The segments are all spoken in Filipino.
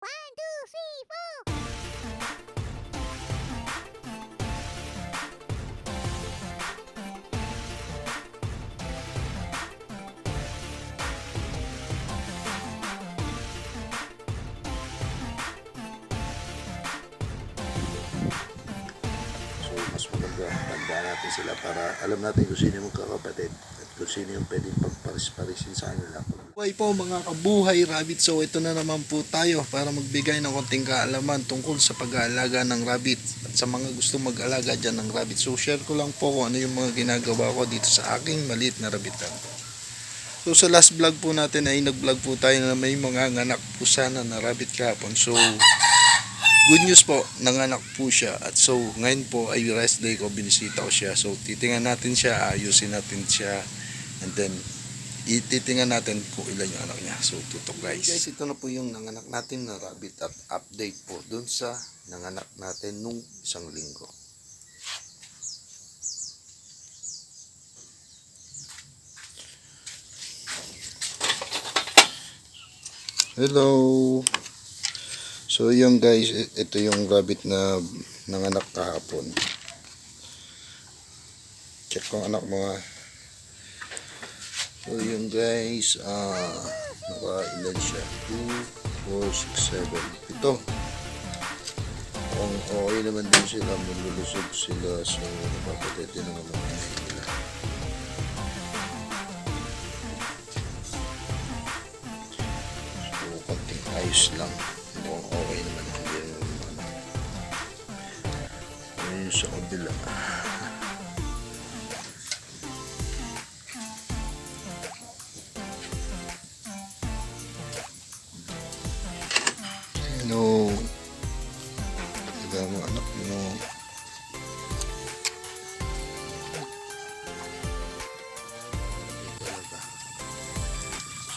One, two, three, four. Mas maganda tandaan natin sila para alam natin kung sino yung magkakapatid at kung sino yung pwedeng pagparis-parisin sa kanila. Buhay po mga kabuhay rabbit. So ito na naman po tayo para magbigay ng konting kaalaman tungkol sa pag-aalaga ng rabbit at sa mga gusto mag-alaga dyan ng rabbit. So share ko lang po kung ano yung mga ginagawa ko dito sa aking maliit na rabbitan. So sa last vlog po natin ay nag-vlog po tayo na may mga nganak po sana na rabbit kahapon. So good news po, nanganak po siya. At so ngayon po ay rest day ko, binisita ko siya. So titingnan natin siya, ayusin natin siya. And then ititingan natin kung ilan yung anak niya. So, tutok guys. Guys, ito na po yung nanganak natin na rabbit at update po dun sa nanganak natin nung isang linggo. Hello! So, yung guys, ito yung rabbit na nanganak kahapon. Check ko anak mo nga. So yun guys, ah, nakailan siya? 2, 4, 6, 7, ito. Ang okay naman din sila, malulusog sila, so napapatete naman ang nila. So, konting ayos lang. Mukhang okay naman, hindi naman. Ayun sa kabila. Hello.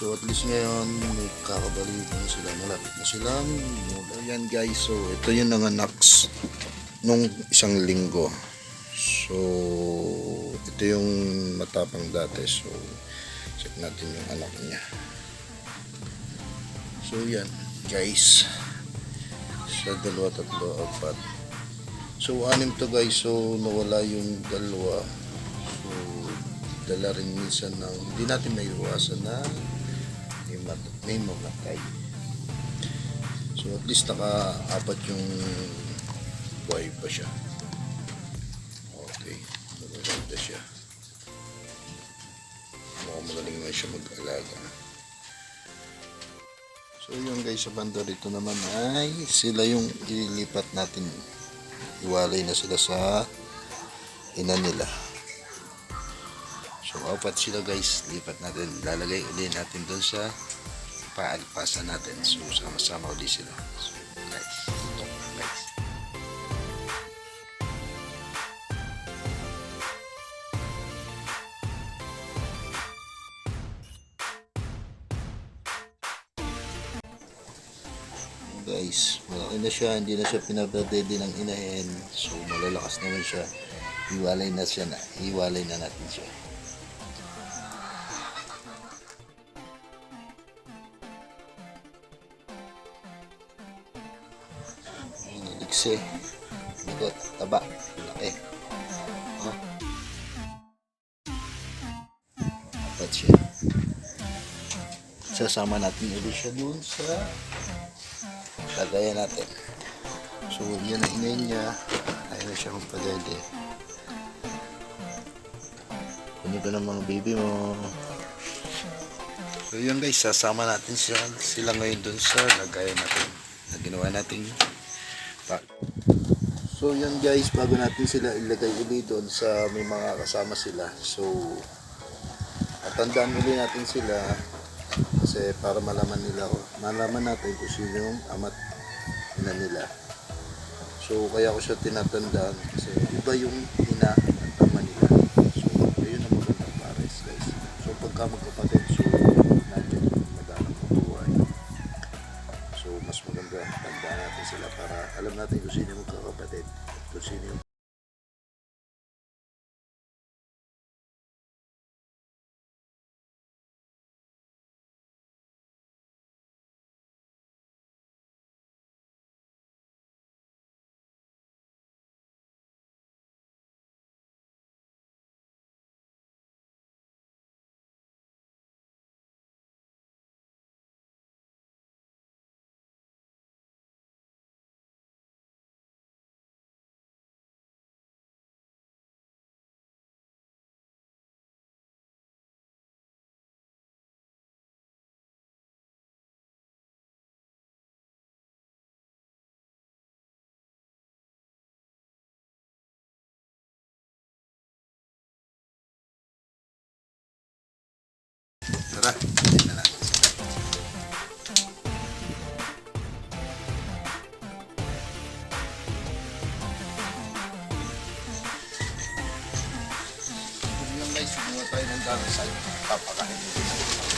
So at least ngayon may kakabalitan sila. Malapit na silang mula. Yan guys. So ito yung nanganaks nung isang linggo. So ito yung matapang dati. So check natin yung anak niya. So yan guys sa dalawa, tatlo, apat. So, anim to guys. So, nawala yung dalawa. So, dala rin minsan ng hindi natin may na may, mat- may mamatay. So, at least naka-apat yung buhay pa siya. Okay. Maganda siya. Mukhang magaling na siya mag-alaga. So yung guys sa banda rito naman ay sila yung ililipat natin. Iwalay na sila sa ina nila. So apat sila guys, lipat natin. Lalagay ulit natin doon sa paalpasan natin. So sama-sama ulit sila. So guys, ito guys. guys malaki na siya hindi na siya pinapadede ng inahin so malalakas naman siya hiwalay na siya na hiwalay na natin siya Iligsi bigot taba laki oh. apat siya sasama natin ulit siya dun sa lagayan natin. So, yan ang inay niya. Ayaw na siya magpadede. Kunin ko ng mga baby mo. So, yun guys, sasama natin sila, sila ngayon dun sa lagayan natin. Na ginawa natin pa. So, yun guys, bago natin sila ilagay uli doon sa may mga kasama sila. So, atandaan uli natin sila kasi para malaman nila malaman natin kung sino yung ama't ina nila so kaya ko siya tinatandaan kasi iba yung ina at ama nila so yun ang magandang pares guys so pagka magkapatid so natin kung sino yung magkakapatid at kung sino yung Tara, hindi na natin guys, kumuha tayo ng darasal. Papakain mo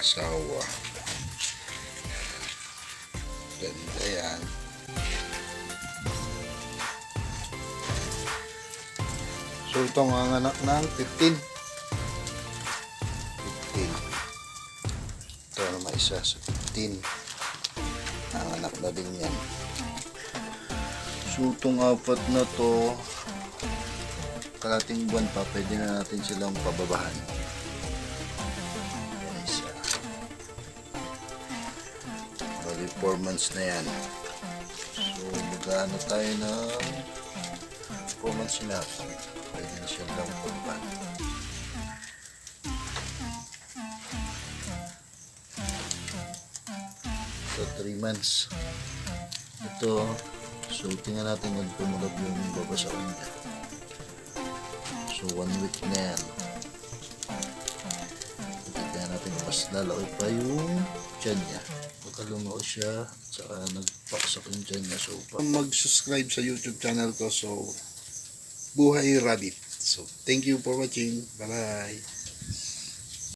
asawa. Ganda yan. So ito ang anak ng 15. 15. Ito naman isa sa 15. Ang anak na din yan. So itong apat na to, kalating buwan pa, pwede na natin silang pababahan. 4 months na yan. So magkano tayo ng 4 months na Pwede na siya lang pagban. So 3 months. Ito, so tingnan natin kung pumulog yung baba sa kanya. So 1 week na yan. Tignan natin mas lalaki pa yung tiyan niya. Baka lumao siya, saka nagpaksak yung tiyan niya. So, mag-subscribe sa YouTube channel ko. So, Buhay Rabbit. So, thank you for watching. Bye-bye.